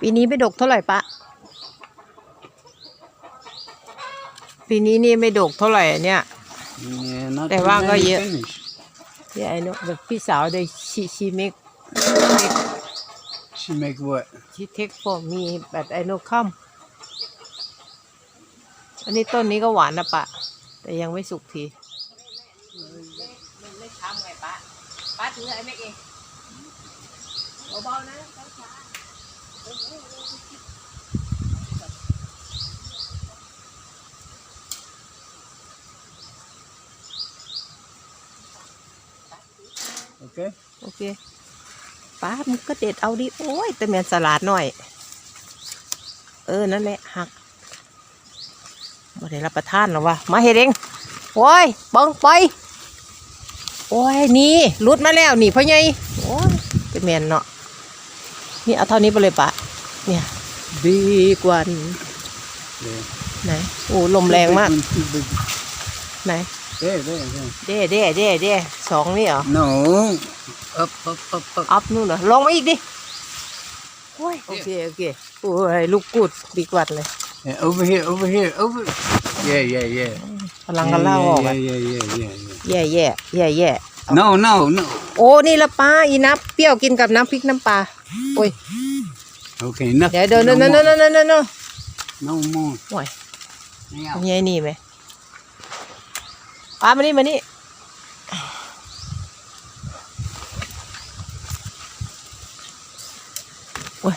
ปีนี้ไม่ดกเท่าไหร่ปะ ปีนี้นี่ไม่ดกเท่าไหร่อะเนี่ย Yeah, not They too won't go many yet. finish. เดี๋ยวไอ้นกแบบพี่สาวได้ชีชีเมก She make what? ชีเทค for me แบบไอ้นกคัมอันนี้ต้นนี้ก็หวานนะปะ แต่ยังไม่สุกทีมันไม่ช้ำไงปะปะถือไอ้เมกเองเบาๆนะช้า Okay. โอเค โอเคป้ามึงก็เด็ดเอาดิ โอ้ย แต่แมนสลัดหน่อย เออ นั่นแหละหักมาได้รับประทานหรอวะ มาเฮ็ดเองโอ้ยบังไป โอ้ย นี่หลุดมาแล้ว นี่พ่อใหญ่โอ้ยเป็นแมนเนาะ นี่เอาเท่านี้ไปเลยปะ เนี่ยดีกว่านี้ Yeah. ไหนโอ้ลมแรงมาก Too big one, too big. ไหน There, there, there. เด้เด้เด้เด้สองนี่เหรอ No. Up, up, up, up. อัพนู่นเหรอลงมาอีกดิโอ้ยโอเคโอเคโอ้ยลูกกูดบิ๊กวัดเลย Yeah, over here, over here, over. Yeah, yeah, yeah. พลังกันเล่าออก yeah, อะ yeah, yeah, yeah, yeah, yeah. แย่แย่แย่แย่ No, no, no. โอ้นี่ละปลาอีนับเปรี้ยวกินกับน้ำพริกน้ำปลาโอ้ย Okay, nothing. เดี๋ยวเดี๋ยว no นั่นนั่น more. นั่นนั่นนั่น No more. โอ้ย Yeah. ยายนี่ไหมปลามานี่มานี่โอ้ย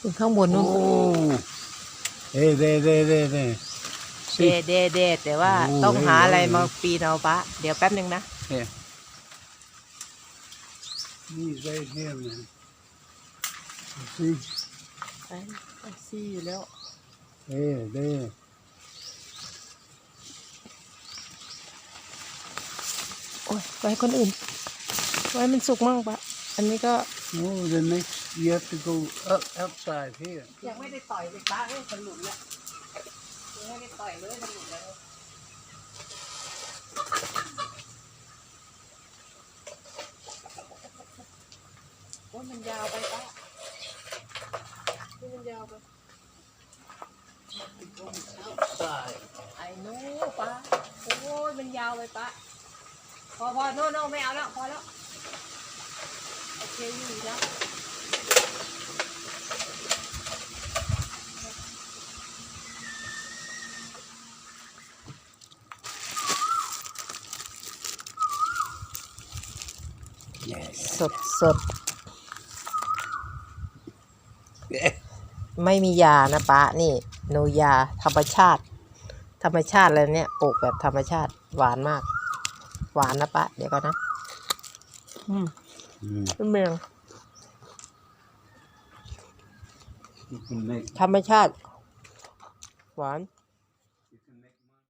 ถึงข้างบนนู่น Oh. Hey, there, there, there, there. เดเดเดแต่ว่าโอ้ต้องหาอะไรเฮ้ยมาปีนเอาปะเดี๋ยวแป๊บหนึ่งนะ Here. He's right here, man. You see? ไปไปซี่อยู่แล้ว There, there. โอ้ยไว้คนอื่นไว้มันสุกมั่งปะอันนี้ก็ No, the next you have to go up outside here. ยังไม่ได้ต่อยเลยป้าเอ้ยมันหลุดแล้วยังไม่ได้ต่อยเลยมันหลุดแล้วโอ้ย มันยาวไปป้านี่มันยาวไป Outside. ไอ้นู้ป้าโอ้ยมันยาวไปป้าพอพอโน่โน่ไม่เอาแล้วพอแล้วโอเคอยู่แล้วสดสด ไม่มียานะป้านี่โนยา ธรรมชาติ ธรรมชาติเลยเนี่ยปลูกแบบธรรมชาติหวานมาก หวานนะป้าเดี๋ยวก่อนนะ อืม Mm. เป็นเมือง You can make ธรรมชาติ หวาน